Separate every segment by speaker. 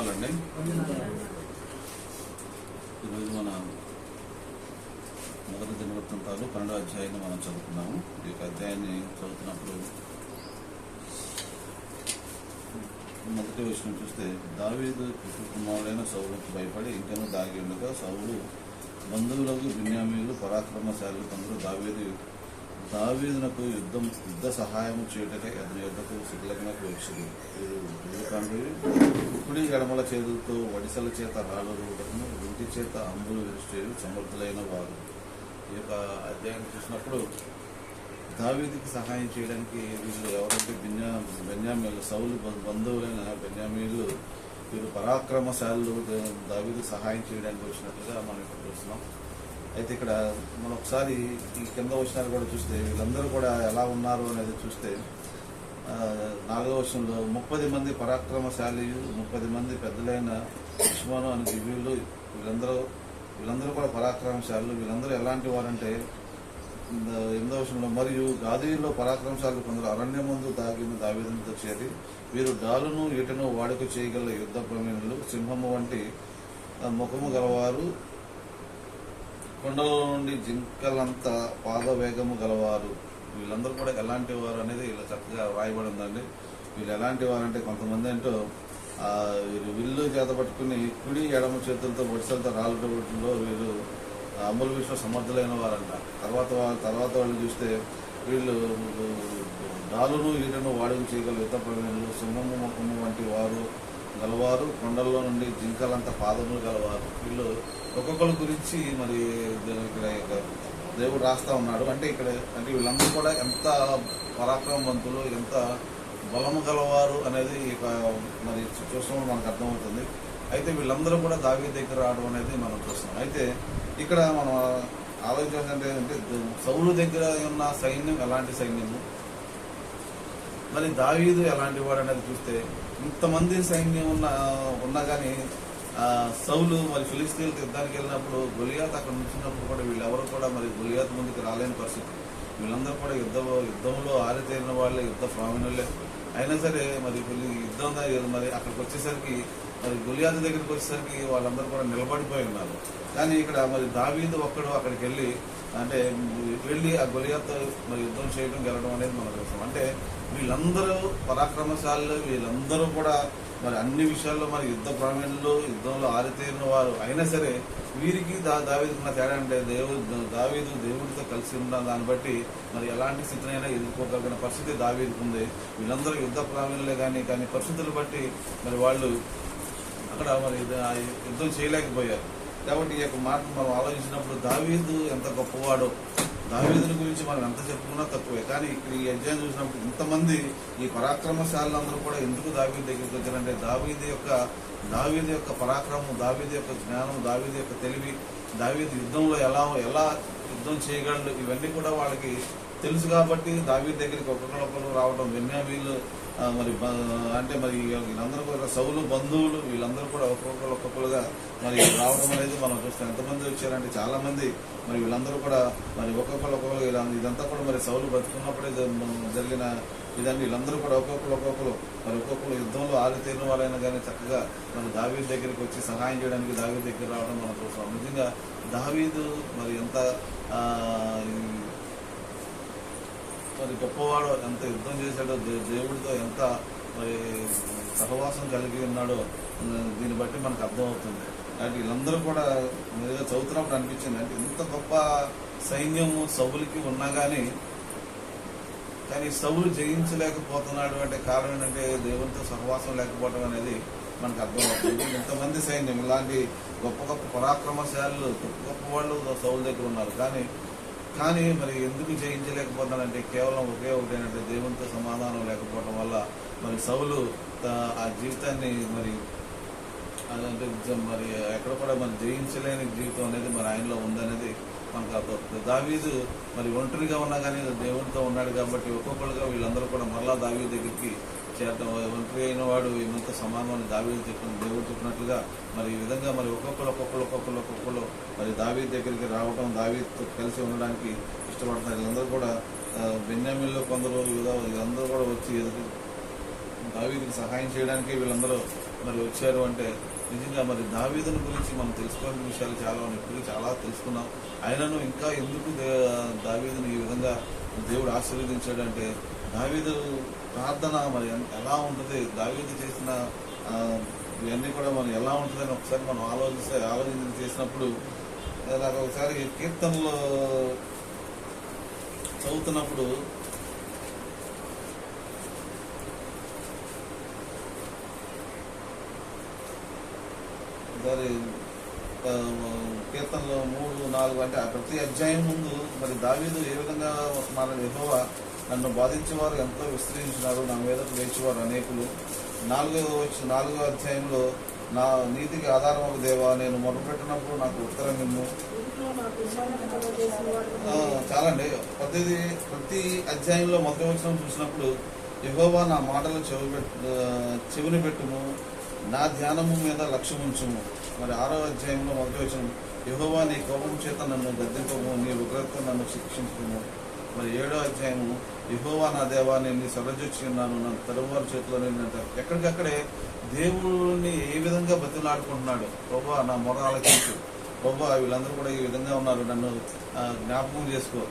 Speaker 1: వందనాలండి ఈరోజు మన మొదటి దినవృత్తాలు పన్నెండవ అధ్యాయాన్ని మనం చదువుకున్నాము. ఈ యొక్క అధ్యాయాన్ని చదువుతున్నప్పుడు మొదటి విషయం చూస్తే దావీదు కుమారుడైన సౌలుకు భయపడి ఇంకనూ దాగి ఉండగా సౌలు బంధువులకు బిన్యామీలు పరాక్రమశాలి కొందరు దావీదు దావీదునకు యుద్ధం యుద్ధ సహాయం చేయటకై అతని యుద్ధకు శిథిలకునకు వచ్చింది వీరు ఎందుకంటే కుడి ఎడమల చేతులతో వడిసల చేత రాళ్ళు రూపకము ఇంటి చేత అంబులు విరిచేవి సమర్థులైన వారు. ఈ యొక్క అధ్యాయం చూసినప్పుడు దావీదికి సహాయం చేయడానికి వీళ్ళు ఎవరంటే బెన్యా బెన్యామీలు సౌలు బంధువులైన బెన్యామీలు వీరు పరాక్రమశాలు దావీదికి సహాయం చేయడానికి వచ్చినట్లుగా మనం ఇక్కడ చూస్తున్నాం. అయితే ఇక్కడ మనం ఒకసారి ఈ కింద వచ్చినారు కూడా చూస్తే వీళ్ళందరూ కూడా ఎలా ఉన్నారు అనేది చూస్తే నాలుగో వర్షంలో ముప్పది మంది పరాక్రమశాలి ముప్పది మంది పెద్దలైన లక్ష్మణు అని దివ్యులు వీళ్ళందరూ వీళ్ళందరూ కూడా పరాక్రమశాలు వీళ్ళందరూ ఎలాంటి వారంటే ఎనిమిదవ వర్షంలో మరియు గాదీయుల్లో పరాక్రమశాలు కొందరు అరణ్య ముందు దాగిన దావేదంతో చేరి వీరు డాలును ఈటను వాడుక చేయగల యుద్ధ ప్రమీణులు సింహము వంటి ముఖము గలవారు కొండలో నుండి జింకలంతా పాదవేగము గలవారు. వీళ్ళందరూ కూడా ఎలాంటి వారు అనేది ఇలా చక్కగా రాయబడి ఉందండి. వీళ్ళు ఎలాంటి వారు అంటే కొంతమంది అంటూ వీరు విల్లు చేత పట్టుకుని కుడి ఎడమ చేతులతో బొడిసలతో రాళ్ళలో వీరు అమలు విశ్వ సమర్థులైన వారంట. తర్వాత వాళ్ళ తర్వాత వాళ్ళు చూస్తే వీళ్ళు డాలును ఈటను వాడుకు చేయగల యుద్ధ ప్రవీణులు సింహము ముఖము వంటి వారు గలవారు కొండల్లో నుండి జింకలంత పాదములు గలవారు. వీళ్ళు ఒక్కొక్కరి గురించి మరి ఇక్కడ దేవుడు రాస్తా ఉన్నాడు. అంటే ఇక్కడ అంటే వీళ్ళందరూ కూడా ఎంత పరాక్రమవంతులు ఎంత బలము గలవారు అనేది ఇక మరి చూస్తాం మనకు అర్థమవుతుంది. అయితే వీళ్ళందరూ కూడా దావి దగ్గర రావడం అనేది మనం చూస్తాం అయితే ఇక్కడ మనం ఆలోచించాలంటే అంటే సౌలు దగ్గర ఉన్న సైన్యం ఎలాంటి సైన్యము? మరి దావీదు ఎలాంటి వాడు అనేది చూస్తే ఇంతమంది సైన్యం ఉన్న ఉన్నా కానీ సౌలు మరి ఫిలిస్తీన్లకు యుద్ధానికి వెళ్ళినప్పుడు గొలియాత్ అక్కడ నుంచినప్పుడు కూడా వీళ్ళెవరు కూడా మరి గొలియాత్ ముందుకు రాలేని పరిస్థితి. వీళ్ళందరూ కూడా యుద్ధ యుద్ధంలో ఆరితేరిన వాళ్ళే యుద్ధ ప్రావీణులే అయినా సరే మరి యుద్ధం మరి అక్కడికి వచ్చేసరికి మరి గులియాత దగ్గరికి వచ్చేసరికి వాళ్ళందరూ కూడా నిలబడిపోయి ఉన్నారు. కానీ ఇక్కడ మరి దావీదు ఒక్కడు అక్కడికి వెళ్ళి అంటే వెళ్ళి ఆ గొలియాతో మరి యుద్ధం చేయడం గెలవడం అనేది మన కోసం. అంటే వీళ్ళందరూ పరాక్రమశాలు వీళ్ళందరూ కూడా మరి అన్ని విషయాల్లో మరి యుద్ధ ప్రావీణ్యులు యుద్ధంలో ఆరితేరిన వారు అయినా సరే వీరికి దా దావీదుకున్న తేడా అంటే దేవుడు దావీదు దేవుడితో కలిసి ఉన్న దాన్ని బట్టి మరి ఎలాంటి స్థితినైనా ఎదుర్కోగలిగిన పరిస్థితి దావీదుకు ఉంది. వీళ్ళందరూ యుద్ధ ప్రావీణ్యులే కానీ కానీ పరిస్థితులు బట్టి మరి వాళ్ళు అక్కడ మరి యుద్ధం చేయలేకపోయారు. కాబట్టి ఈ యొక్క మాట మనం ఆలోచించినప్పుడు దావీదు ఎంత గొప్పవాడో దావీదుని గురించి మనం ఎంత చెప్పుకున్నా తక్కువే. కానీ ఇక్కడ ఈ అధ్యాయం చూసినప్పుడు ఇంతమంది ఈ పరాక్రమశాలందరూ కూడా ఎందుకు దావీదు దగ్గరికి వచ్చారంటే దావీది యొక్క దావీది యొక్క పరాక్రమం దావీది యొక్క జ్ఞానం దావీది యొక్క తెలివి దావీది యుద్ధంలో ఎలా ఎలా యుద్ధం చేయగలడు ఇవన్నీ కూడా వాళ్ళకి తెలుసు కాబట్టి దావీ దగ్గరికి ఒక్కొక్కరు రావడం వెన్యామీలు మరి అంటే మరి వీళ్ళందరూ కూడా సౌలు బంధువులు వీళ్ళందరూ కూడా ఒక్కొక్కరు ఒక్కొక్కరుగా మరి రావడం అనేది మనం చూస్తాం ఎంతమంది వచ్చారంటే చాలా మంది మరి వీళ్ళందరూ కూడా మరి ఒక్కొక్కరు ఒక్కొక్కరు ఇలా ఇదంతా కూడా మరి సౌలు బతుకున్నప్పుడే జరిగిన ఇదండి. వీళ్ళందరూ కూడా ఒక్కొక్కరు ఒక్కొక్కరు మరి ఒక్కొక్కరు యుద్ధంలో ఆరితేరిన వాళ్ళైనా కానీ చక్కగా మన దావీదు దగ్గరికి వచ్చి సహాయం చేయడానికి దావీదు దగ్గర రావడం మనం చూస్తాం. నిజంగా దావీదు మరి ఎంత మరి గొప్పవాడు ఎంత యుద్ధం చేశాడో దేవుడితో ఎంత మరి సహవాసం కలిగి ఉన్నాడో దీన్ని బట్టి మనకు అర్థమవుతుంది. అంటే వీళ్ళందరూ కూడా మీరుగా చదువుతున్నప్పుడు అనిపించింది అంటే ఇంత గొప్ప సైన్యము సవులకి ఉన్నా కానీ కానీ సవులు జయించలేకపోతున్నాడు అంటే కారణం ఏంటంటే దేవునితో సహవాసం లేకపోవడం అనేది మనకు అర్థమవుతుంది. ఇంతమంది సైన్యం ఇలాంటి గొప్ప గొప్ప పరాక్రమశాలు గొప్ప గొప్ప వాళ్ళు సౌలు దగ్గర ఉన్నారు. కానీ కానీ మరి ఎందుకు జయించలేకపోతున్నాడంటే కేవలం ఒకే ఒకటేనంటే దేవునితో సమాధానం లేకపోవడం వల్ల మరి సౌలు ఆ జీవితాన్ని మరి అదంటే మరి ఎక్కడ కూడా మరి జయించలేని జీవితం అనేది మరి ఆయనలో ఉందనేది మనకు అర్థమవుతుంది. దావీదు మరి ఒంటరిగా ఉన్నా కానీ దేవునితో ఉన్నాడు కాబట్టి ఒక్కొక్కరుగా వీళ్ళందరూ కూడా మరలా దావీదు దగ్గరికి చేద్దాం. ఒంటరి అయిన వాడు ఈమెతో సమానమని దావీదు చెప్పిన దేవుడు చెప్పినట్లుగా మరి ఈ విధంగా మరి ఒక్కొక్కరు ఒక్కొక్కరు ఒక్కొక్కరు ఒక్కొక్కరు మరి దావీ దగ్గరికి రావడం దావీతో కలిసి ఉండడానికి ఇష్టపడుతున్నారు వీళ్ళందరూ కూడా ఆ, బెన్యామిన్లో కొందరు వీళ్ళందరూ కూడా వచ్చి ఎదురు దావీదుకి సహాయం చేయడానికి వీళ్ళందరూ మరి వచ్చారు అంటే నిజంగా మరి దావీదుని గురించి మనం తెలుసుకోవాల్సిన విషయాలు చాలా ఉన్నాయి. ఇప్పుడు చాలా తెలుసుకున్నాం. ఆయనను ఇంకా ఎందుకు దే- దావీదుని ఈ విధంగా దేవుడు ఆశీర్వదించాడు అంటే దావీదు ప్రార్థన మరి ఎలా ఉంటుంది? దావీదు చేసిన ఇవన్నీ కూడా మనం ఎలా ఉంటుందని ఒకసారి మనం ఆలోచిస్తే ఆలోచన చేసినప్పుడు నాకు ఒకసారి కీర్తనలో చదువుతున్నప్పుడు మరి కీర్తనలో మూడు నాలుగు అంటే ఆ ప్రతి అధ్యాయం ముందు మరి దావీదు ఏ విధంగా మన విభవ నన్ను బాధించేవారు ఎంతో విస్తరించినారు నా మీద లేచేవారు అనేకులు. నాలుగో నాలుగో అధ్యాయంలో నా నీతికి ఆధారం ఒక దేవా నేను మొదలుపెట్టినప్పుడు నాకు ఉత్తరం నిమ్ము చాలండి. ప్రతిది ప్రతి అధ్యాయంలో మొదటి వచ్చిన చూసినప్పుడు ఎగోవా నా మాటలు చెవి చెవిని పెట్టుము నా ధ్యానము మీద లక్ష్యం ఉంచుము. మరి ఆరో అధ్యాయంలో మొదటి వచ్చిన యెహోవా నీ కోపం చేత నన్ను గద్దెంపము నీ ఉగ్రతతో నన్ను శిక్షించుము మరి ఏడో అధ్యాయము యహోవా నా దేవా నేను సరజొచ్చి ఉన్నాను నన్ను తరువారు చేతిలో నేను ఎక్కడికక్కడే దేవుడిని ఏ విధంగా బతిలాడుకుంటున్నాడు? ప్రభా నా మొర ఆలోచించు ప్రభా వీళ్ళందరూ కూడా ఈ విధంగా ఉన్నారు. నన్ను ఆ, జ్ఞాపకం చేసుకో.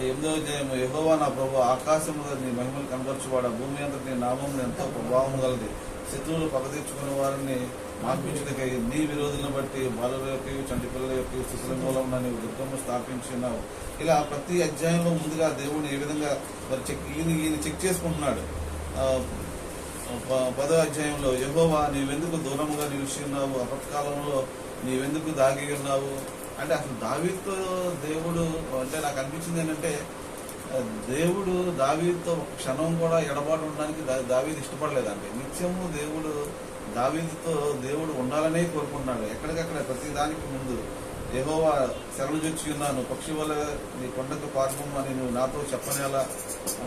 Speaker 1: ఎనిమిదవ అధ్యాయం యహోవా నా ప్రభు ఆకాశంలో నీ మహిమలు కనబరచువాడ? భూమి అంతటి నీ నామం ఎంతో ప్రభావం కలది శత్రువులు పగతీర్చుకునే వారిని మార్పించిన నీ విరోధులను బట్టి బాలుల యొక్క చంటిపిల్లల యొక్క శిశుల మూలం నన్ను దుర్గము స్థాపించున్నావు ఇలా ప్రతి అధ్యాయంలో ముందుగా దేవుడిని ఏ విధంగా మరి చెక్ ఈయన ఈయన చెక్ చేసుకుంటున్నాడు? ప- పదో అధ్యాయంలో యహోవా నీవెందుకు దూరంగా నిలిచి ఉన్నావు అపత్కాలంలో నీవెందుకు దాగి ఉన్నావు? అంటే అసలు దావీతో దేవుడు అంటే నాకు అనిపించింది ఏంటంటే దేవుడు దావీతో క్షణం కూడా ఎడబాటు ఉండడానికి దా- దావీదు ఇష్టపడలేదండి నిత్యము దేవుడు దావీదుతో దేవుడు ఉండాలనే కోరుకుంటున్నాడు. ఎక్కడికక్కడ ప్రతి దానికి ముందు ఏహోవా శరణు చొచ్చి ఉన్నాను. పక్షి వల్ల నీ కొండకు పార్పమని నువ్వు నాతో చెప్పనేలా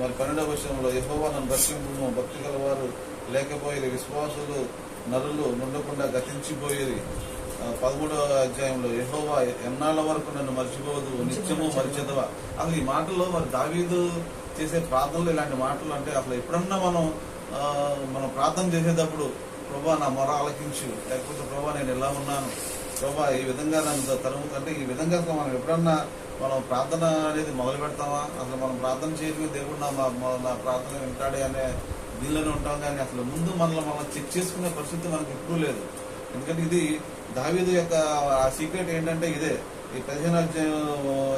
Speaker 1: మరి పన్నెండవ విషయంలో ఏహోవా నన్ను రక్షింపు భక్తి గలవారు లేకపోయేది విశ్వాసులు నరులు నుండకుండా గతించిపోయేది పదమూడవ అధ్యాయంలో యెహోవా ఎన్నాళ్ళ వరకు నన్ను మర్చిపోదు నిత్యము మరిచెదవా. అసలు ఈ మాటల్లో మరి దావీదు చేసే ప్రార్థనలు ఇలాంటి మాటలు అంటే అసలు ఎప్పుడన్నా మనం మనం ప్రార్థన చేసేటప్పుడు ప్రభా నా మొర ఆలకించు. లేకపోతే ప్రభా నేను ఎలా ఉన్నాను. ప్రభా ఈ విధంగా నన్ను తరుము అంటే ఈ విధంగా మనం ఎప్పుడన్నా మనం ప్రార్థన అనేది మొదలు పెడతామా? అసలు మనం ప్రార్థన చేయడమే దేవుడు నా నా ప్రార్థన వింటాడే అనే దీనిలోనే ఉంటాం కానీ అసలు ముందు మనల్ని మనం చెక్ చేసుకునే పరిస్థితి మనకు ఎప్పుడూ లేదు. ఎందుకంటే ఇది దావీదు యొక్క ఆ సీక్రెట్ ఏంటంటే ఇదే. ఈ పదిహేను అధ్యాయం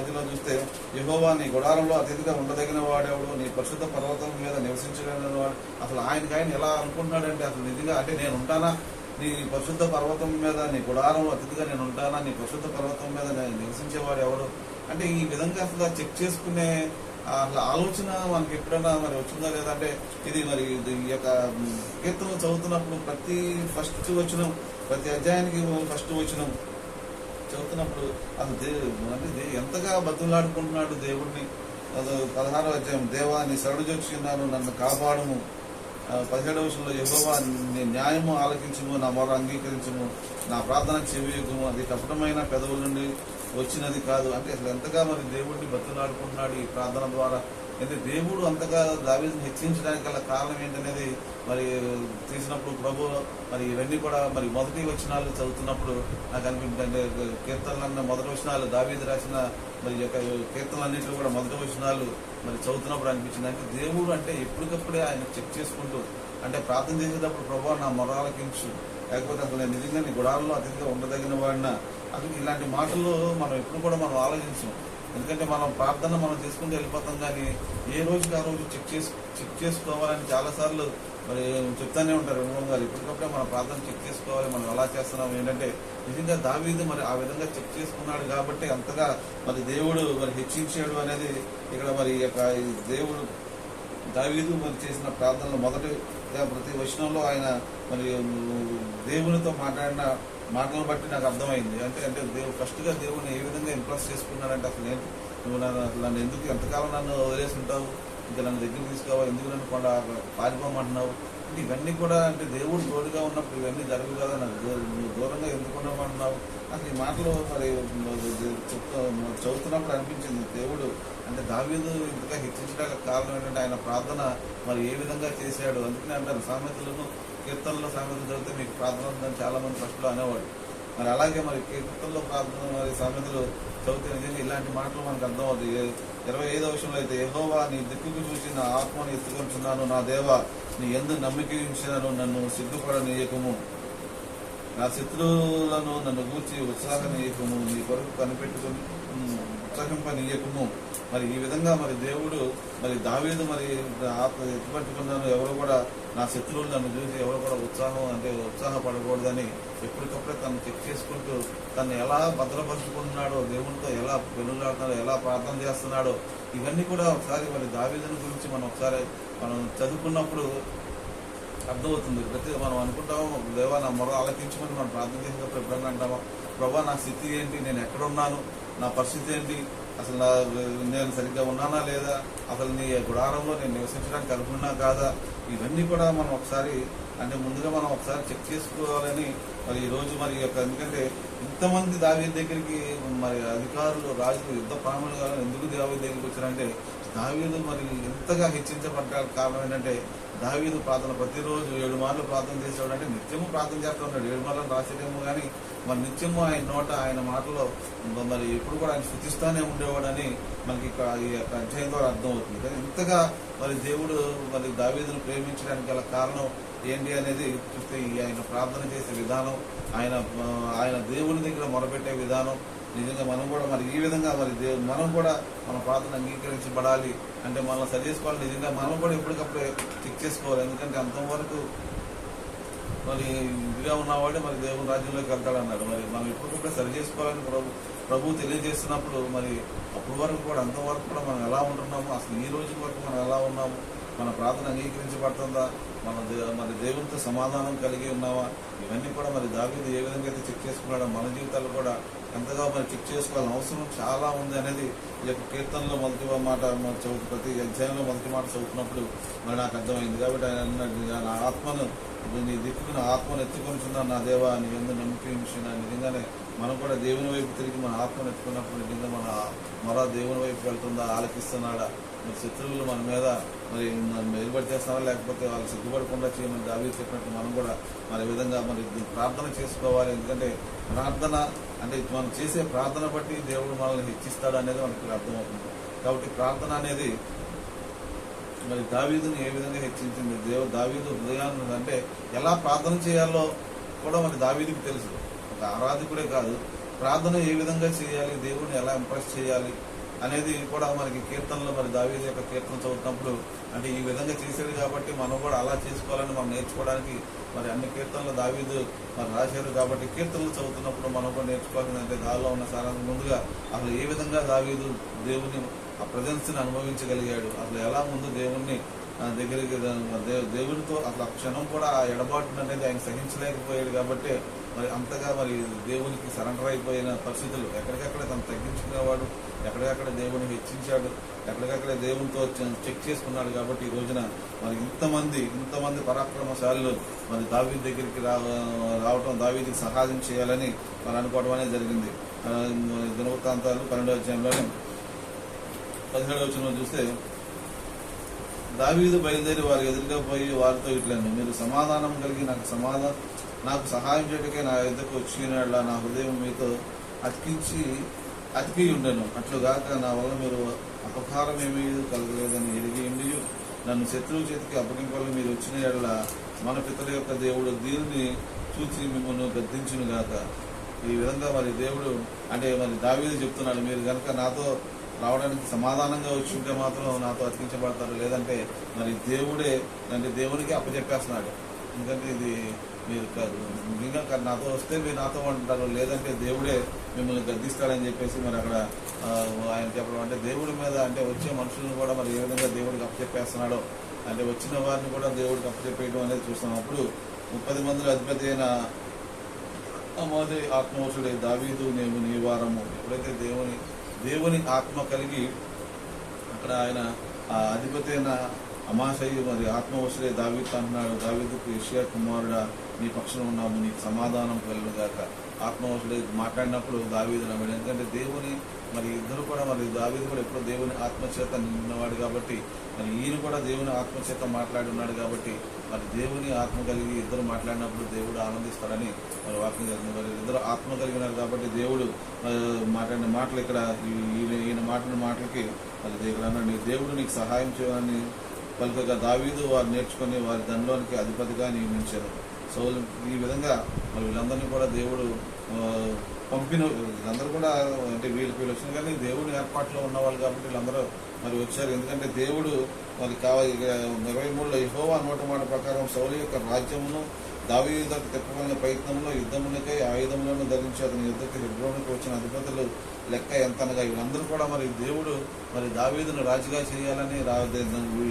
Speaker 1: ఇదిలో చూస్తే యహోవా నీ గుడారంలో అతిథిగా ఉండదగిన వాడేవాడు? నీ పరిశుద్ధ పర్వతం మీద నివసించగలిగిన వాడు. అసలు ఆయనకి ఆయన ఎలా అనుకుంటున్నాడంటే అసలు నిజంగా అంటే నేను ఉంటానా? నీ పరిశుద్ధ పర్వతం మీద నీ గుడారంలో అతిథిగా నేను ఉంటానా? నీ పరిశుద్ధ పర్వతం మీద నేను నివసించేవాడు ఎవడు అంటే ఈ విధంగా అసలు చెక్ చేసుకునే అసలు ఆలోచన మనకి ఎప్పుడైనా మరి వచ్చిందా లేదా? అంటే ఇది మరి ఈ యొక్క మ్, కీర్తనలు చదువుతున్నప్పుడు ప్రతి ఫస్ట్ వచ్చిన ప్రతి అధ్యాయానికి ఫస్ట్ వచ్చినాం. చదువుతున్నప్పుడు అది దేవు అంటే ఎంతగా బతులాడుకుంటున్నాడు దేవుడిని అది పదహారో అధ్యాయం. దేవా నీ సరడుజొచ్చున్నాను నన్ను కాపాడము. పదిహేడవ విషయంలో యెహోవా నీ న్యాయము ఆలకించము నా మొర అంగీకరించము నా ప్రార్థన చెవియకము. అది కపటమైన పెదవుల నుండి వచ్చినది కాదు. అంటే అసలు ఎంతగా మరి దేవుడిని బతులాడుకుంటున్నాడు ఈ ప్రార్థన ద్వారా? అయితే దేవుడు అంతగా దావీదుని హెచ్చరించడానికి గల కారణం ఏంటనేది మరి తీసినప్పుడు ప్రభు మరి ఇవన్నీ కూడా మరి మొదటి వచనాలు చదువుతున్నప్పుడు నాకు అనిపించింది. కీర్తనలు కీర్తనలన్న మొదటి వచనాలు దావీదు రాసిన మరి యొక్క కీర్తనలన్నింటిలో కూడా మొదటి వచనాలు మరి చదువుతున్నప్పుడు అనిపించింది. అంటే దేవుడు అంటే ఎప్పటికప్పుడే ఆయన చెక్ చేసుకుంటూ అంటే ప్రార్థన చేసేటప్పుడు ప్రభు నా మొరాలకించు లేకపోతే అసలు నేను నిజంగా నీ గుడాలలో అతిథిగా ఉండదగిన వాడిన. అసలు ఇలాంటి మాటలు మనం ఎప్పుడు కూడా మనం ఆలోచించాం. ఎందుకంటే మనం ప్రార్థన మనం చేసుకుంటూ వెళ్ళిపోతాం కానీ ఏ రోజుకి ఆ రోజు చెక్ చేసు చెక్ చేసుకోవాలని చాలాసార్లు మరి చెప్తానే ఉంటారు విమోహం గారు. ఇప్పటికప్పుడే మన ప్రార్థన చెక్ చేసుకోవాలి మనం ఎలా చేస్తున్నాం ఏంటంటే నిజంగా దావీదు మరి ఆ విధంగా చెక్ చేసుకున్నాడు కాబట్టి అంతగా మరి దేవుడు మరి హెచ్చించాడు అనేది ఇక్కడ మరి యొక్క ఈ దేవుడు దావీదు మరి చేసిన ప్రార్థనలు మొదటి ప్రతి వచనంలో ఆయన మరి దేవునితో మాట్లాడిన మార్గం బట్టి నాకు అర్థమైంది. అంటే అంటే దేవుడు ఫస్ట్గా దేవుడిని ఏ విధంగా ఇంప్రెస్ చేసుకున్నాడంటే అసలు నేను నువ్వు నన్ను అసలు నన్ను ఎందుకు ఎంతకాలం నన్ను వదిలేసి ఉంటావు? ఇంకా నన్ను దగ్గర తీసుకోవాలి ఎందుకు నన్ను కొండ పారిపోమంటున్నావు? అంటే ఇవన్నీ కూడా అంటే దేవుడు తోడుగా ఉన్నప్పుడు ఇవన్నీ జరగవు కదా? నాకు నువ్వు దూరంగా ఎందుకు ఉండమంటున్నావు? అసలు ఈ మాటలు మరి చెప్తా చదువుతున్నప్పుడు అనిపించింది. దేవుడు అంటే దావీదు ఇంతగా హెచ్చించడానికి కారణం ఏంటంటే ఆయన ప్రార్థన మరి ఏ విధంగా చేశాడు? అందుకనే అంటారు సామెతలను కీర్తనలో సామెతలు చదివితే మీకు ప్రార్థన ఉందని చాలామంది ఫస్ట్లో అనేవాడు మరి అలాగే మరి కీర్తనలో ప్రార్థన మరి సామెతలు చదివితే నిజంగా ఇలాంటి మాటలు మనకు అర్థం అవుతాయి. ఇరవై ఐదో విషయంలో అయితే యెహోవా నీ దిక్కుకు చూసి నా ఆత్మను ఎత్తుకుంటున్నాను నా దేవ నీ ఎందు నమ్మకించినను నన్ను సిగ్గుపడనీయకము. నా శత్రువులను నన్ను గూర్చి ఉత్సాహనీయకము. నీ కొరకు కనిపెట్టుకుని ఉత్సాహింపనీయకము. మరి ఈ విధంగా మరి దేవుడు మరి దావీదు మరి ఆత్మ ఎత్తుపట్టుకున్నాను ఎవరు కూడా నా శత్రువులు నన్ను చూసి ఎవరు కూడా ఉత్సాహం అంటే ఉత్సాహపడకూడదని ఎప్పటికప్పుడే తను చెక్ చేసుకుంటూ తను ఎలా భద్రపరుచుకుంటున్నాడో దేవునితో ఎలా పెనులాడుతున్నాడో ఎలా ప్రార్థన చేస్తున్నాడో ఇవన్నీ కూడా ఒకసారి మరి దావీదుని గురించి మనం ఒకసారి మనం చదువుకున్నప్పుడు అర్థమవుతుంది. ప్రతి మనం అనుకుంటాము దేవా నా మొర ఆలకించుకుని మనం ప్రార్థన చేసినప్పుడు ఎప్పుడన్నా అంటామా? ప్రభా నా స్థితి ఏంటి? నేను ఎక్కడ ఉన్నాను నా పరిస్థితి ఏంటి? అసలు నా నేను సరిగ్గా ఉన్నానా లేదా? అసలు నీ గుడారంలో నేను నివసించడానికి అనుకున్నా కాదా? ఇవన్నీ కూడా మనం ఒకసారి అంటే ముందుగా మనం ఒకసారి చెక్ చేసుకోవాలని మరి ఈరోజు మరి యొక్క ఎందుకంటే ఇంతమంది దావీ దగ్గరికి మరి అధికారులు రాజులు యుద్ధ ప్రాములు ఎందుకు దావీ దగ్గరికి వచ్చారంటే దావీలు మరి ఎంతగా హెచ్చించబడ్డానికి కారణం ఏంటంటే దావీదు ప్రార్థన ప్రతిరోజు ఏడు మార్లు ప్రార్థన చేసేవాడు అంటే నిత్యము ప్రార్థన చేస్తూ ఉన్నాడు. ఏడు మార్లు రాసేదేమో కానీ మరి నిత్యము ఆయన నోట ఆయన మాటలో మరి ఎప్పుడు కూడా ఆయన స్థుతిస్తూనే ఉండేవాడని మనకి ఈ యొక్క అధ్యాయం ద్వారా అర్థమవుతుంది. కానీ ఇంతగా మరి దేవుడు మరి దావీదును ప్రేమించడానికి గల కారణం ఏంటి అనేది చూస్తే ఈ ఆయన ప్రార్థన చేసే విధానం ఆయన ఆయన దేవుని దగ్గర మొరపెట్టే విధానం నిజంగా మనం కూడా మరి ఈ విధంగా మరి మనం కూడా మన ప్రార్థన అంగీకరించబడాలి అంటే మనం సరి చేసుకోవాలి నిజంగా మనం కూడా ఎప్పటికప్పుడే చెక్ చేసుకోవాలి. ఎందుకంటే అంతవరకు మరి ఇదిగా ఉన్నవాడే మరి దేవుని రాజ్యంలోకి వెళ్తాడన్నాడు. మరి మనం ఎప్పటికప్పుడే సరి చేసుకోవాలని ప్రభు ప్రభు తెలియజేస్తున్నప్పుడు మరి అప్పటి వరకు కూడా అంతవరకు కూడా మనం ఎలా ఉంటున్నాము అసలు ఈ రోజు వరకు మనం ఎలా ఉన్నాము మన ప్రార్థన అంగీకరించబడుతుందా మన దే- మరి దేవునితో సమాధానం కలిగి ఉన్నావా? ఇవన్నీ కూడా మరి దావీదు ఏ విధంగా అయితే చెక్ చేసుకున్నాడో మన జీవితాలు కూడా ఎంతగా మరి చెక్ చేసుకోవాల్సిన అవసరం చాలా ఉంది అనేది ఈ యొక్క కీర్తనలో మొదటి మాట చదువు ప్రతి అధ్యాయంలో మొదటి మాట చదువుతున్నప్పుడు మరి నాకు అర్థమైంది. కాబట్టి ఆయన అన్నాడు నా ఆత్మను నీ దిక్కుకు ఆత్మను ఎత్తుకొనిచున్నాను. నా దేవా నీ ఎందుకు నమ్మికించిన నిజంగానే మనం కూడా దేవుని వైపు తిరిగి మన ఆత్మను ఎత్తుకున్నప్పుడు నిజంగా మన మరో దేవుని వైపు వెళ్తుందా? ఆలకిస్తున్నాడా? మరి శత్రువులు మన మీద మరి మనం ఎలుబడి చేస్తున్నారా లేకపోతే వాళ్ళు సిగ్గుపడకుండా చేయమని దావీ చెప్పినట్టు మనం కూడా మరి విధంగా మరి ప్రార్థన చేసుకోవాలి. ఎందుకంటే ప్రార్థన అంటే మనం చేసే ప్రార్థన బట్టి దేవుడు మనల్ని హెచ్చిస్తాడు అనేది మనకి అర్థమవుతుంది. కాబట్టి ప్రార్థన అనేది మరి దావీదుని ఏ విధంగా హెచ్చించింది? దేవుడు దావీదు హృదయాన్ని అంటే ఎలా ప్రార్థన చేయాలో కూడా మరి దావీదికి తెలుసు. ఒక ఆరాధకుడే కాదు. ప్రార్థన ఏ విధంగా చేయాలి? దేవుడిని ఎలా ఇంప్రెస్ చేయాలి? అనేది కూడా మనకి కీర్తనలో మరి దావీదు యొక్క కీర్తన చదువుతున్నప్పుడు అంటే ఈ విధంగా చేశాడు కాబట్టి మనం కూడా అలా చేసుకోవాలని మనం నేర్చుకోవడానికి మరి అన్ని కీర్తనలు దావీదు మరి రాశారు కాబట్టి కీర్తనలు చదువుతున్నప్పుడు మనం కూడా నేర్చుకోవాలి అంటే దానిలో ఉన్న సారాంశం ముందుగా అసలు ఏ విధంగా దావీదు దేవుని ఆ ప్రజెన్స్ని అనుభవించగలిగాడు? అసలు ఎలా ముందు దేవుణ్ణి దగ్గరికి దేవుడితో అసలు క్షణం కూడా ఆ ఎడబాటు అనేది ఆయన సహించలేకపోయాడు కాబట్టి మరి అంతగా మరి దేవునికి సరెండర్ అయిపోయిన పరిస్థితులు. ఎక్కడికక్కడ తను తగ్గించుకునేవాడు ఎక్కడికక్కడ దేవుని హెచ్చించాడు ఎక్కడికక్కడ దేవునితో చె- చెక్ చేసుకున్నాడు కాబట్టి ఈ రోజున మరి ఇంతమంది ఇంతమంది పరాక్రమశాలులు మరి దావీ దగ్గరికి రా రావటం దావీదికి సహాయం చేయాలని మరి అనుకోవడం అనేది జరిగింది. దినవృత్తాంతాలు పన్నెండో అధ్యాయంలోనే పదిహేడు వచ్చిన చూస్తే దావీదు బయలుదేరి వారి ఎదురుగా పోయి వారితో ఇట్లను మీరు సమాధానం కలిగి నాకు సమాధానం నాకు సహాయం చేయటకే నా ఎద్దకు వచ్చిన నా హృదయం మీతో అతికించి అతికి ఉండను. అట్లుగాక నా వల్ల మీరు అపకారం ఏమీ కలగలేదని ఎరిగి ఉండి నన్ను శత్రువు చేతికి అప్పగింపాలని మీరు వచ్చిన ఎడల మన పితల యొక్క దేవుడు దీనిని చూసి మిమ్మల్ని గద్దించును గాక ఈ విధంగా మరి దేవుడు అంటే మరి దావీదు చెప్తున్నాడు మీరు కనుక నాతో రావడానికి సమాధానంగా వచ్చి ఉంటే మాత్రం నాతో అతికించబడతారు. లేదంటే మరి దేవుడే అంటే దేవునికి అప్పచెప్పేస్తున్నాడు. ఎందుకంటే ఇది మీరు ఇంకా నాతో వస్తే మీరు నాతో ఉంటారు. లేదంటే దేవుడే మిమ్మల్ని గద్దిస్తాడని చెప్పేసి మరి అక్కడ ఆయన చెప్పడం. అంటే దేవుడి మీద అంటే వచ్చే మనుషులను కూడా మరి ఏ విధంగా దేవుడికి అప్పచెప్పేస్తున్నాడో అంటే వచ్చిన వారిని కూడా దేవుడికి అప్పచెప్పేయడం అనేది చూస్తున్నాం. అప్పుడు ముప్పది మందిలో అధిపతి అయిన అమోదే ఆత్మవసుడే దావీదు నేను నీ వారము. ఎప్పుడైతే దేవుని దేవుని ఆత్మ కలిగి అక్కడ ఆయన ఆ అధిపతి అయిన అమాశయ్య మరి ఆత్మవశులే దావిత్ అంటున్నాడు. దావీదుకు ఇషియా కుమారుడా నీ పక్షంలో ఉన్నాము నీకు సమాధానం కలుగుగాక. ఆత్మవశులే మాట్లాడినప్పుడు దావీదు నమ్మాడు. ఎందుకంటే దేవుని మరి ఇద్దరు కూడా మరి దావీదు కూడా ఎప్పుడో దేవుని ఆత్మచేత నిన్నవాడు కాబట్టి మరి ఈయన కూడా దేవుని ఆత్మచేత మాట్లాడి ఉన్నాడు కాబట్టి మరి దేవుని ఆత్మ కలిగి ఇద్దరు మాట్లాడినప్పుడు దేవుడు ఆనందిస్తాడని మరి వాక్యం జరిగింది మరి ఇద్దరు ఆత్మ కలిగి ఉన్నారు కాబట్టి దేవుడు మాట్లాడిన మాటలు ఇక్కడ ఈయన ఈయన మాట్లాడిన మాటలకి మరి దేవుడు దేవుడు నీకు సహాయం చేయాలని పలుకగా దావీదు వారు నేర్చుకుని వారి దండోనికి అధిపతిగా నియమించారు. సో ఈ విధంగా మరి వీళ్ళందరినీ కూడా దేవుడు పంపిన వీళ్ళందరూ కూడా అంటే వీళ్ళకి వీళ్ళు వచ్చిన కానీ దేవుడు ఏర్పాట్లో ఉన్నవాళ్ళు కాబట్టి వీళ్ళందరూ మరి వచ్చారు. ఎందుకంటే దేవుడు మరి కావాలి ఇరవై మూడులో ఇహోవా నోట మాట ప్రకారం సౌలు యొక్క రాజ్యమును దావీయుధకు తిప్పబడిన ప్రయత్నంలో యుద్ధములకై ఆయుధములను ధరించి అతని యుద్ధకి హెబ్రోనికి వచ్చిన అధిపతులు లెక్క ఎంత అనగా వీళ్ళందరూ కూడా మరి దేవుడు మరి దావీదును రాజుగా చేయాలని రా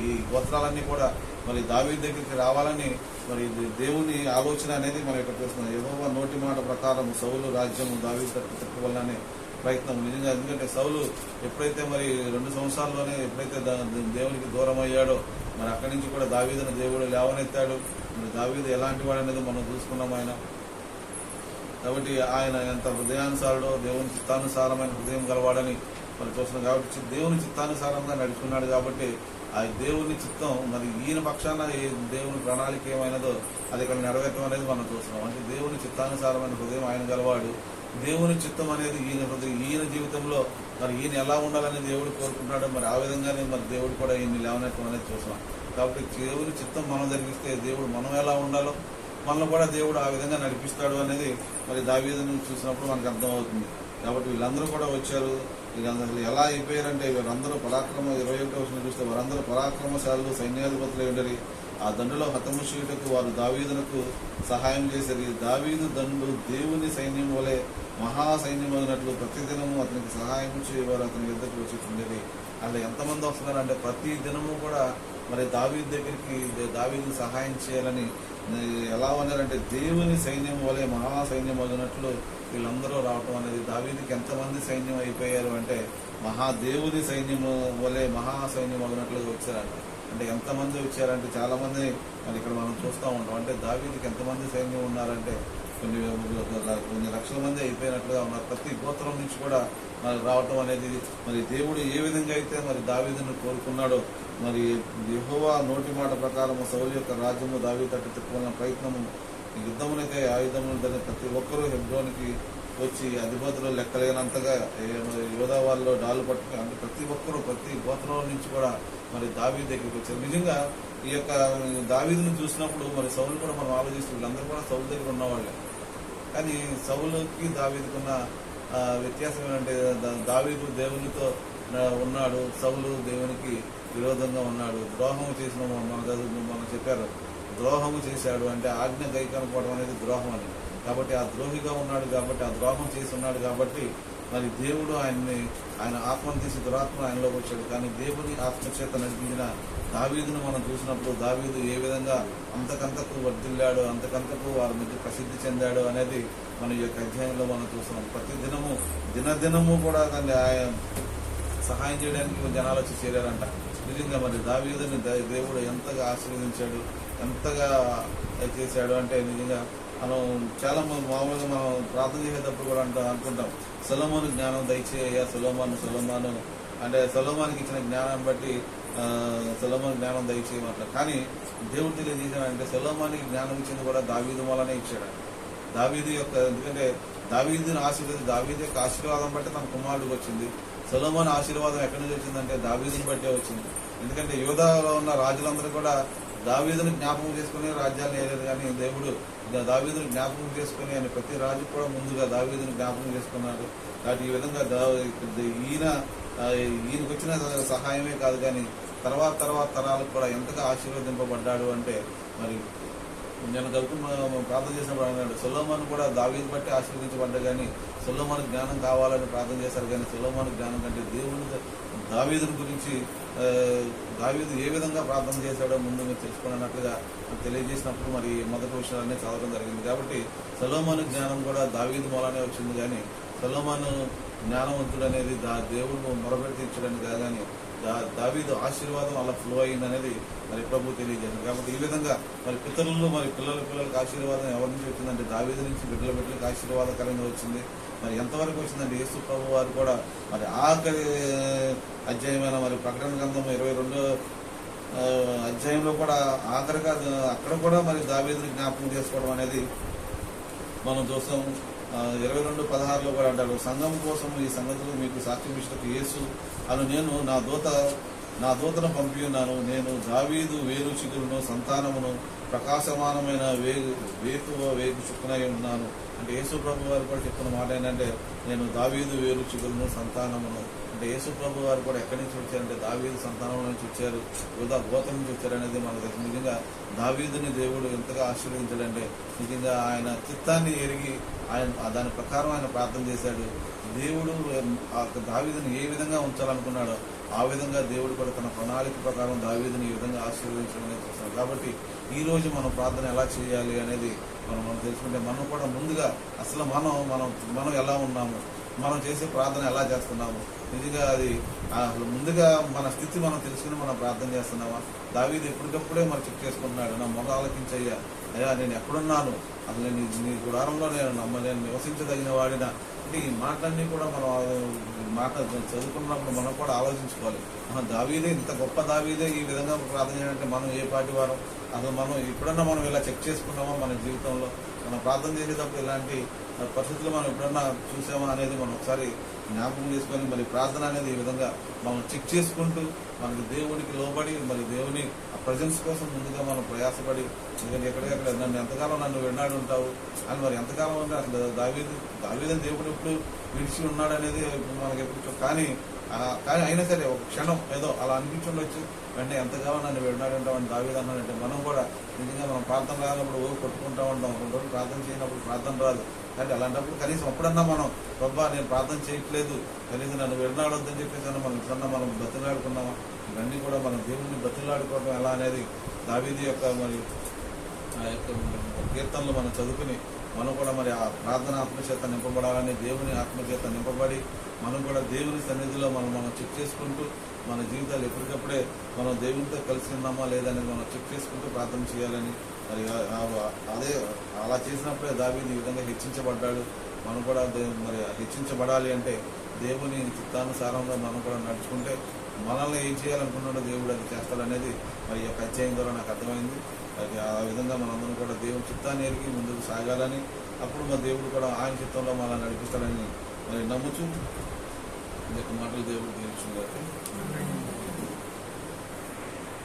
Speaker 1: ఈ గోత్రాలన్నీ కూడా మరి దావీ దగ్గరికి రావాలని మరి దేవుని ఆలోచన అనేది మనం ఇక్కడ చూస్తున్నాం యెహోవా నోటి మాట ప్రకారం సౌలు రాజ్యము దావీ తట్టు తిప్పవలనే ప్రయత్నం నిజంగా. ఎందుకంటే సౌలు ఎప్పుడైతే మరి రెండు సంవత్సరాల్లోనే ఎప్పుడైతే దేవునికి దూరం అయ్యాడో మరి అక్కడి నుంచి కూడా దావీదును దేవుడు లేవనెత్తాడు. మరి దావీదు ఎలాంటి వాడు అనేది మనం చూసుకున్నాం ఆయన? కాబట్టి ఆయన ఎంత హృదయానుసారుడో దేవుని చిత్తానుసారమైన హృదయం గలవాడని మనం చూస్తున్నాం. కాబట్టి దేవుని చిత్తానుసారంగా నడుచుకున్నాడు కాబట్టి ఆ దేవుని చిత్తం మరి ఈయన పక్షాన ఏ దేవుని ప్రణాళిక ఏమైనదో అది ఇక్కడ నెరవేర్చడం అనేది మనం చూస్తున్నాం. అంటే దేవుని చిత్తానుసారమైన హృదయం ఆయన గలవాడు. దేవుని చిత్తం అనేది ఈయన ఈయన జీవితంలో మరి ఈయన ఎలా ఉండాలని దేవుడు కోరుకుంటున్నాడో మరి ఆ విధంగానే మరి దేవుడు కూడా ఈయన లేవనట్టు అనేది చూసాం కాబట్టి దేవుని చిత్తం మనం జరిగిస్తే దేవుడు మనం ఎలా ఉండాలో మనల్ని కూడా దేవుడు ఆ విధంగా నడిపిస్తాడు అనేది మరి దావీదును చూసినప్పుడు మనకు అర్థమవుతుంది. కాబట్టి వీళ్ళందరూ కూడా వచ్చారు. వీళ్ళందరూ ఎలా అయిపోయారంటే వీరందరూ పరాక్రమ ఇరవై ఒకటో వచ్చిన చూస్తే వారందరూ పరాక్రమశాలు సైన్యాధిపతులు ఉండరి. ఆ దండులో హతము చేయుటకు వారు దావీదునకు సహాయం చేసేది. దావీదు దండు దేవుని సైన్యం వలె మహా సైన్యం ప్రతిదినము అతనికి సహాయం చేయవారు అతని యుద్ధకు వచ్చి ఉండేది అలా ఎంతమంది వస్తున్నారు అంటే ప్రతి దినము కూడా మరి దావీదు దగ్గరికి దావీదు సహాయం చేయాలని ఎలా ఉన్నారంటే దేవుని సైన్యం వలె మహా సైన్యం వీళ్ళందరూ రావటం అనేది దావీదికి ఎంతమంది సైన్యం అయిపోయారు అంటే మహాదేవుని సైన్యము వలె మహా సైన్యం వదినట్లుగా వచ్చారంట. అంటే ఎంతమంది వచ్చారంటే చాలామంది మరి ఇక్కడ మనం చూస్తూ ఉంటాం. అంటే దావీదికి ఎంతమంది సైన్యం ఉన్నారంటే కొన్ని కొన్ని లక్షల మంది అయిపోయినట్లుగా ఉన్నారు. ప్రతి గోత్రం నుంచి కూడా మరి రావటం అనేది మరి దేవుడు ఏ విధంగా అయితే మరి దావీదును కోరుకున్నాడో మరి యహోవా నోటి మాట ప్రకారము సౌలు యొక్క రాజ్యము దావీ తట్టు తిప్పుకున్న ప్రయత్నము ఈ యుద్ధమునైతే ఆయుధములు ప్రతి ఒక్కరూ హెబ్రోనికి వచ్చి అధిపతులు లెక్కలేనంతగా యోధా వాళ్ళు డాలు పట్టుకుని అంటే ప్రతి ఒక్కరూ ప్రతి గోత్రం నుంచి కూడా మరి దావీ దగ్గరికి వచ్చారు. నిజంగా ఈ యొక్క దావీదుని చూసినప్పుడు మరి సౌలు కూడా మనం ఆలోచిస్తూ వీళ్ళందరూ కూడా సౌలు దగ్గర ఉన్నవాళ్ళే. కానీ సౌలుకి దావీదుకున్న వ్యత్యాసం ఏంటంటే దావీదు దేవునితో ఉన్నాడు. సౌలు దేవునికి విరోధంగా ఉన్నాడు. ద్రోహం చేసిన మన మన చదువు మనం చెప్పారు. ద్రోహము చేశాడు అంటే ఆజ్ఞ గైకనుకోవడం అనేది ద్రోహం అనేది కాబట్టి ఆ ద్రోహిగా ఉన్నాడు కాబట్టి ఆ ద్రోహం చేసి ఉన్నాడు కాబట్టి మరి దేవుడు ఆయన్ని ఆయన ఆత్మను తీసి దురాత్మ ఆయనలోకి వచ్చాడు కానీ దేవుని ఆత్మచేత నడిపించిన దావీదును మనం చూసినప్పుడు దావీదు ఏ విధంగా అంతకంతకు వర్ధిల్లాడు అంతకంతకు వారి మధ్య ప్రసిద్ధి చెందాడు అనేది మన యొక్క అధ్యాయంలో మనం చూస్తున్నాం. ప్రతి దినము దినదినము కూడా దాన్ని ఆయన సహాయం చేయడానికి జనాలు వచ్చి చేరారంట. నిజంగా మరి దావీదుని దేవుడు ఎంతగా ఆశీర్వదించాడు ఎంతగా చేశాడు అంటే నిజంగా మనం చాలా మంది మామూలుగా మనం ప్రార్థన చేసేటప్పుడు కూడా అంటూ అనుకుంటాం సొలమోను జ్ఞానం దయచేయ సొలమాను సొలమాను అంటే సొలమానికి ఇచ్చిన జ్ఞానాన్ని బట్టి ఆ, జ్ఞానం దయచేయమంటారు కానీ దేవుడు తెలియజేశాడంటే సొలమానికి జ్ఞానం ఇచ్చింది కూడా దావీదు వల్లనే ఇచ్చాడు. దావీదు యొక్క ఎందుకంటే దావీదుని ఆశీర్వాదం దావీదు యొక్క ఆశీర్వాదం బట్టి తన కుమారుడికి వచ్చింది. సొలమోన్ ఆశీర్వాదం ఎక్కడి నుంచి వచ్చిందంటే దావీదుని బట్టే వచ్చింది. ఎందుకంటే యోధాలో ఉన్న రాజులందరూ కూడా దావీదును జ్ఞాపకం చేసుకుని రాజ్యాలను ఏలేదు కానీ దేవుడు దావీదును జ్ఞాపకం చేసుకుని అని ప్రతి రాజు కూడా ముందుగా దావీదుని జ్ఞాపకం చేసుకున్నాడు. కాబట్టి ఈ విధంగా దా- ఈయన ఈయనకు వచ్చిన సహాయమే కాదు కానీ తర్వాత తర్వాత తరాలకు కూడా ఎంతగా ఆశీర్వదింపబడ్డాడు అంటే మరి నేను గౌతమ్ ప్రార్థన చేసినప్పుడు అన్నాడు సొలోమాన్ కూడా దావీదు బట్టి ఆశీర్వదించబడ్డా కానీ సొలోమాన్ జ్ఞానం కావాలని ప్రార్థన చేశారు కానీ సొలోమాన్ జ్ఞానం కంటే దేవుని దావీదుని గురించి దావీదు ఏ విధంగా ప్రార్థన చేశాడో ముందు మీరు తెలుసుకున్నట్లుగా తెలియజేసినప్పుడు మరి మొదటి విషయాలన్నీ చదవడం జరిగింది. కాబట్టి సలోమాను జ్ఞానం కూడా దావీదు మూలానే వచ్చింది కానీ సలోమాను జ్ఞానవంతుడు అనేది దా దేవుడు మొరబెట్టి ఇచ్చడానికి కాదని కానీ దా- దావీదు ఆశీర్వాదం అలా ఫ్లో అయింది అనేది మరి ప్రభు తెలియజేశారు కాబట్టి ఈ విధంగా మరి పితరులు మరి పిల్లల పిల్లలకు ఆశీర్వాదం ఎవరి నుంచి వచ్చిందంటే దావీదు నుంచి బిడ్డల బిడ్డలకు ఆశీర్వాదకరంగా వచ్చింది. మరి ఎంతవరకు వచ్చిందంటే యేసు ప్రభు వారు కూడా మరి ఆఖరి అధ్యాయమైన మరి ప్రకటన గ్రంథం ఇరవై రెండు అధ్యాయంలో కూడా ఆఖరిగా అక్కడ కూడా మరి దావేదిని జ్ఞాపకం చేసుకోవడం అనేది మనం చూస్తాం. ఇరవై రెండు పదహారులో కూడా అంటారు సంఘం కోసం ఈ సంగతులు మీకు సాక్ష్యం యేసు అను నేను నా దూత నా దూతను పంపి ఉన్నాను. నేను దావీదు వేరు చిగురును సంతానమును ప్రకాశమానమైన వేగు వేకువ వేగు చుక్కునై ఉన్నాను. అంటే యేసు ప్రభు వారు కూడా చెప్పిన మాట ఏంటంటే నేను దావీదు వేరు చిగులను సంతానమును. అంటే యేసు ప్రభు వారు కూడా ఎక్కడి నుంచి వచ్చారంటే దావీదు సంతానం నుంచి వచ్చారు. యోధా గోత నుంచి వచ్చారు అనేది మనకు తెలుసు. నిజంగా దావీదుని దేవుడు ఎంతగా ఆశీర్వదించాడంటే నిజంగా ఆయన చిత్తాన్ని ఎరిగి ఆయన దాని ప్రకారం ఆయన ప్రార్థన చేశాడు. దేవుడు ఆ దావీదుని ఏ విధంగా ఉంచాలనుకున్నాడో ఆ విధంగా దేవుడు కూడా తన ప్రణాళిక ప్రకారం దావీదుని ఈ విధంగా ఆశీర్వదించడం అనేది చూస్తాడు కాబట్టి ఈ రోజు మనం ప్రార్థన ఎలా చేయాలి అనేది మనం మనం తెలుసుకుంటే మనం కూడా ముందుగా అసలు మనం మనం మనం ఎలా ఉన్నాము? మనం చేసే ప్రార్థన ఎలా చేస్తున్నాము? నిజంగా అది ముందుగా మన స్థితి మనం తెలుసుకుని మనం ప్రార్థన చేస్తున్నామా? దావీది ఎప్పటికప్పుడే మనం చెక్ చేసుకుంటున్నాడు నా మొగ ఆలకించయ్యా. అయ్యా నేను ఎక్కడున్నాను? అసలు నీ నీ గుడారంలో నేను నమ్మ నేను నివసించదగిన వాడిన? అంటే ఈ మాటలన్నీ కూడా మనం మాట చదువుకున్నప్పుడు మనం కూడా ఆలోచించుకోవాలి. మన దావీదే ఇంత గొప్ప దావీదే ఈ విధంగా ప్రార్థన చేయాలంటే మనం ఏ పాటి వారం? అసలు మనం ఎప్పుడన్నా మనం ఇలా చెక్ చేసుకున్నామా మన జీవితంలో? మనం ప్రార్థన చేసేటప్పుడు ఇలాంటి పరిస్థితులు మనం ఎప్పుడన్నా చూసామా అనేది మనం ఒకసారి జ్ఞాపకం చేసుకొని మరి ప్రార్థన అనేది ఈ విధంగా మనం చెక్ చేసుకుంటూ మనకి దేవునికి లోబడి మరి దేవుని ఆ ప్రజెన్స్ కోసం ముందుగా మనం ప్రయాసపడి ఎందుకంటే ఎక్కడికక్కడ నన్ను ఎంతకాలం నన్ను విన్నాడు ఉంటావు అని మరి ఎంతకాలం అంటే అసలు దావీదు దావీదని దేవుడు ఎప్పుడు విడిచి ఉన్నాడు అనేది మనకి ఎప్పుడు కానీ కానీ అయినా సరే ఒక క్షణం ఏదో అలా అనిపించుండొచ్చు. వెంటనే ఎంతగానో నన్ను విన్నాడు అని దావీదు అన్నాడంటే మనం కూడా నిజంగా మనం ప్రార్థన రానప్పుడు ఓ కొట్టుకుంటా ఉంటాం. రెండు రోజులు ప్రార్థన చేయనప్పుడు ప్రార్థన రాదు. కానీ అలాంటప్పుడు కనీసం అప్పుడన్నా మనం రబ్బా నేను ప్రార్థన చేయట్లేదు. కనీసం నన్ను విన్నాడొద్దని చెప్పేసి అన్న మనం ఇప్పుడన్నా మనం బతిలాడుకున్నామా? ఇవన్నీ కూడా మనం దేవుడిని బతిలాడుకోవడం ఎలా అనేది దావీది యొక్క మరి ఆ యొక్క కీర్తనలు మనం చదువుకుని మనం కూడా మరి ఆ ప్రార్థన ఆత్మచేత నింపబడాలని దేవుని ఆత్మచేత నింపబడి మనం కూడా దేవుని సన్నిధిలో మనం మనం చెక్ చేసుకుంటూ మన జీవితాలు ఎప్పటికప్పుడే మనం దేవునితో కలిసి ఉన్నామా లేదని మనం చెక్ చేసుకుంటూ ప్రార్థన చేయాలని మరి ఆ- అదే అలా చేసినప్పుడే దావీని ఈ విధంగా హెచ్చించబడ్డాడు. మనం కూడా మరి హెచ్చించబడాలి అంటే దేవుని చిత్తానుసారంగా మనం కూడా నడుచుకుంటే మనల్ని ఏం చేయాలనుకున్నాడో దేవుడు అది చేస్తాడనేది మరి యొక్క అధ్యాయం ద్వారా నాకు అర్థమైంది. అది ఆ విధంగా మనందరం కూడా దేవుడి చిత్తాన్ని ఎరిగి ముందుకు సాగాలని అప్పుడు మా దేవుడు కూడా ఆయన చిత్తంలో మనల్ని నడిపిస్తాడని మరి నమ్ముచు ఈ యొక్క మాటలు దేవుడు దీవించుగాక